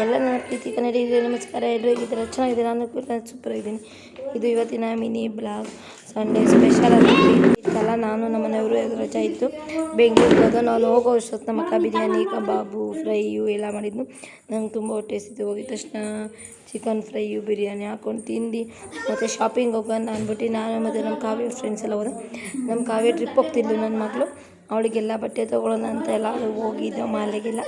ಎಲ್ಲ ನನ್ನ ಪ್ರೀತಿ ಕನ್ನಡಿಗರಿಗೆ ನಮಸ್ಕಾರ ಎಲ್ಲರೂ ಹೇಗಿದ್ದಾರೆ? ನಾನು ಕೂಡ ಸೂಪರ್ ಆಗಿದ್ದೀನಿ. ಇದು ಇವತ್ತಿನ ಮಿನಿ ಬ್ಲಾಗ್. ಸಂಡೇ ಸ್ಪೆಷಲ್ ಅಂತ ಇತ್ತಲ್ಲ ನಾನು ನಮ್ಮ ಮನೆಯವರು ರಜೆ ಇತ್ತು ಬೆಂಗಳೂರಿಗೆ ಹೋದ ನಾವು ಹೋಗೋ ಅಷ್ಟೊತ್ತು ನಮ್ಮ ಅಕ್ಕ ಬಿರಿಯಾನಿ, ಕಬಾಬು ಫ್ರೈಯು ಎಲ್ಲ ಮಾಡಿದ್ನು. ನಂಗೆ ತುಂಬ ಹೊಟ್ಟೆ ಸಿದ್ದು ಹೋಗಿದ ತಕ್ಷಣ ಚಿಕನ್ ಫ್ರೈಯು ಬಿರಿಯಾನಿ ಹಾಕೊಂಡು ತಿಂದು, ಮತ್ತು ಶಾಪಿಂಗ್ ಹೋಗೋಣ ಅಂದ್ಬಿಟ್ಟು ನಾನು ಮತ್ತು ನಮ್ಮ ಕಾವ್ಯ ಫ್ರೆಂಡ್ಸ್ ಎಲ್ಲ ಹೋದ. ನಮ್ಮ ಕಾವ್ಯ ಟ್ರಿಪ್ ಹೋಗ್ತಿದ್ಲು ನನ್ನ ಮಗಳು. ಅವಳಿಗೆಲ್ಲ ಬಟ್ಟೆ ತೊಗೊಳ್ಳೋಣ ಅಂತ ಎಲ್ಲ ಹೋಗಿದ್ದೆ ಮಾಲೆಗೆಲ್ಲ.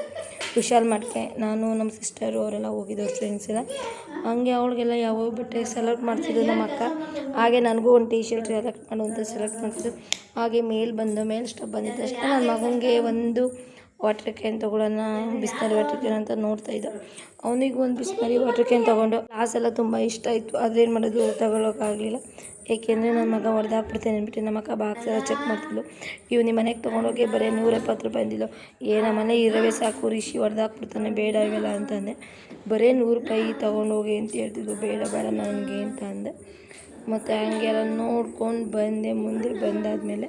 ವಿಶಾಲ್ ಮಾಡ್ಕೆ. ನಾನು ನಮ್ಮ ಸಿಸ್ಟರು ಅವರೆಲ್ಲ ಹೋಗಿದ್ದವ್ರು ಫ್ರೆಂಡ್ಸ್ ಎಲ್ಲ. ಹಂಗೆ ಅವಳಿಗೆಲ್ಲ ಯಾವ್ಯಾವ ಬಟ್ಟೆ ಸೆಲೆಕ್ಟ್ ಮಾಡ್ತಿದ್ದು ನಮ್ಮ ಅಕ್ಕ. ಹಾಗೆ ನನಗೂ ಒಂದು ಟೀ ಶರ್ಟ್ ಸೆಲೆಕ್ಟ್ ಮಾಡು ಅಂತ ಸೆಲೆಕ್ಟ್ ಮಾಡ್ತಿದ್ದು ಹಾಗೆ ಮೇಲೆ ಬಂದ ಮೇಲೆ ಸ್ಟಪ್ ಬಂದಿದ್ದ ತಕ್ಷಣ ನನ್ನ ಮಗನಿಗೆ ಒಂದು ವಾಟರ್ ಕ್ಯಾನ್ ತೊಗೊಳ್ಳೋಣ ಬಿಸ್ಲರಿ ವಾಟರ್ ಕ್ಯಾನ್ ಅಂತ ನೋಡ್ತಾ ಇದ್ದ ಅವನಿಗೆ ಒಂದು ಬಿಸ್ಲರಿ ವಾಟರ್ ಕ್ಯಾನ್ ತೊಗೊಂಡು. ಗ್ಲಾಸ್ ಎಲ್ಲ ತುಂಬ ಇಷ್ಟ ಇತ್ತು ಆದರೆ ಏನು ಮಾಡೋದು ತಗೊಳ್ಳೋಕ್ಕಾಗಲಿಲ್ಲ ಏಕೆಂದರೆ ನನ್ನ ಮಗ ಹೊಡೆದಾಕ್ಬಿಡ್ತೇನೆ ಅಂದ್ಬಿಟ್ಟು ನಮ್ಮ ಅಕ್ಕ ಬಾಕ್ಸ್ ಎಲ್ಲ ಚೆಕ್ ಮಾಡ್ತಿದ್ಲು. ಇವು ನಿಮ್ಮ ಮನೆಗೆ ತೊಗೊಂಡೋಗಿ ಬರೀ ನೂರ ಎಪ್ಪತ್ತು ರೂಪಾಯಿ ಬಂದಿಲ್ಲ ಏ, ನಮ್ಮ ಮನೆ ಇರವೇ ಸಾಕು, ರಿಷಿ ಹೊಡೆದಾಕ್ಬಿಡ್ತಾನೆ ಬೇಡ ಇವೆಲ್ಲ ಅಂತಂದೆ ಬರೀ ನೂರು ರೂಪಾಯಿ ತೊಗೊಂಡೋಗಿ ಅಂತ ಹೇಳ್ತಿದ್ಲು. ಬೇಡ ಬೇಡ ನನಗೆ ಅಂತ ಅಂದೆ. ಮತ್ತು ಹಂಗೆಲ್ಲ ನೋಡ್ಕೊಂಡು ಬಂದೆ, ಮುಂದೆ ಬಂದಾದಮೇಲೆ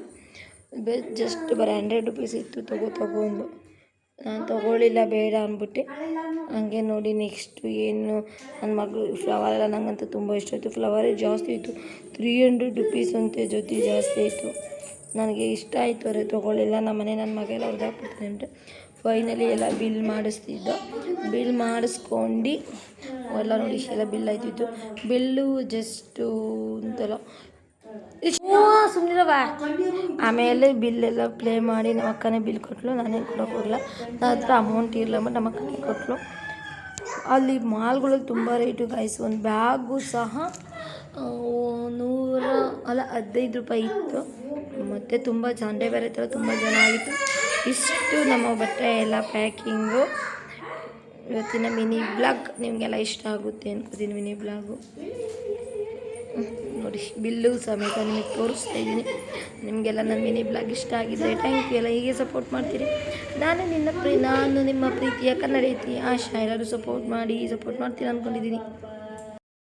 ಬೆ ಜಸ್ಟ್ ಬರೀ ಹಂಡ್ರೆಡ್ ರುಪೀಸ್ ಇತ್ತು, ತಗೋ ತಗೊಂಡು ನಾನು ತಗೊಳ್ಳಿಲ್ಲ ಬೇಡ ಅಂದ್ಬಿಟ್ಟು. ಹಂಗೆ ನೋಡಿ ನೆಕ್ಸ್ಟು ಏನು ನನ್ನ ಮಗಳು ಫ್ಲವರ್ ಎಲ್ಲ ನನಗಂತೂ ತುಂಬ ಇಷ್ಟ ಆಯಿತು. ಫ್ಲವರೇ ಜಾಸ್ತಿ ಇತ್ತು. ತ್ರೀ ಹಂಡ್ರೆಡ್ ರುಪೀಸ್ ಅಂತೆ ಜೊತೆ ಜಾಸ್ತಿ ಆಯಿತು. ನನಗೆ ಇಷ್ಟ ಆಯಿತು ಅವರೇ ತೊಗೊಳ್ಳಿಲ್ಲ ನಮ್ಮ ಮನೆ ನನ್ನ ಮಗೆಲ್ಲ ಹೊಡೆದಾಕ್ಬಿಡ್ತಾನೆ ಅಂದರೆ ಫೈನಲಿ ಎಲ್ಲ ಬಿಲ್ ಮಾಡಿಸ್ತಿದ್ದ. ಬಿಲ್ ಮಾಡಿಸ್ಕೊಂಡು, ಎಲ್ಲ ನೋಡಿ ಎಲ್ಲ ಬಿಲ್ ಆಯ್ತಿತ್ತು. ಬಿಲ್ಲು ಜಸ್ಟು ಅಂತಲ್ಲ ಸುಮ್ಮನಿರವ ಆಮೇಲೆ ಬಿಲ್ಲೆಲ್ಲ ಪ್ಲೇ ಮಾಡಿ ನಮ್ಮ ಅಕ್ಕನೇ ಬಿಲ್ ಕೊಟ್ಟಳು ನಾನೇನು ಕೊಡೋಕೆ ಹೋಗಲ್ಲ ನನ್ನ ಹತ್ರ ಅಮೌಂಟ್ ಇರಲ್ಲ ಬಟ್ ನಮ್ಮ ಅಕ್ಕನೇ ಕೊಟ್ಟಲು ಅಲ್ಲಿ ಮಾಲ್ಗಳಲ್ಲಿ ತುಂಬ ರೇಟು ಗಾಯ್ಸ್ ಒಂದು ಬ್ಯಾಗು ಸಹ ನೂರ, ಅಲ್ಲ, ಹದಿನೈದು ರೂಪಾಯಿ ಇತ್ತು. ಮತ್ತು ತುಂಬ ಜಾಂಡೆ ಬೇರೆ ಥರ ತುಂಬ ಜನ ಆಗಿತ್ತು ಇಷ್ಟು ನಮ್ಮ ಬಟ್ಟೆ ಎಲ್ಲ ಪ್ಯಾಕಿಂಗು ಇವತ್ತಿನ ಮಿನಿ ಬ್ಲಾಗ್ ನಿಮಗೆಲ್ಲ ಇಷ್ಟ ಆಗುತ್ತೆ ಅನ್ಕೋತೀನಿ ಮಿನಿ ಬ್ಲಾಗು ನೋಡಿ. ಬಿಲ್ಲು ಸಮೇತ ನಿಮಗೆ ತೋರಿಸ್ತಾ ಇದ್ದೀನಿ. ನಿಮಗೆಲ್ಲ ನನ್ನ ಮಿನಿ ಬ್ಲಾಗ್ ಇಷ್ಟ ಆಗಿದೆ ಥ್ಯಾಂಕ್ ಯು ಎಲ್ಲ ಹೀಗೆ ಸಪೋರ್ಟ್ ಮಾಡ್ತೀರಿ. ನಾನು ನಿನ್ನ ಪ್ರೀ ನಾನು ನಿಮ್ಮ ಪ್ರೀತಿಯ ಕನ್ನಡ ರೀತಿ ಆಶಾ ಎಲ್ಲರೂ ಸಪೋರ್ಟ್ ಮಾಡಿ ಸಪೋರ್ಟ್ ಮಾಡ್ತೀನಿ ಅಂದ್ಕೊಂಡಿದ್ದೀನಿ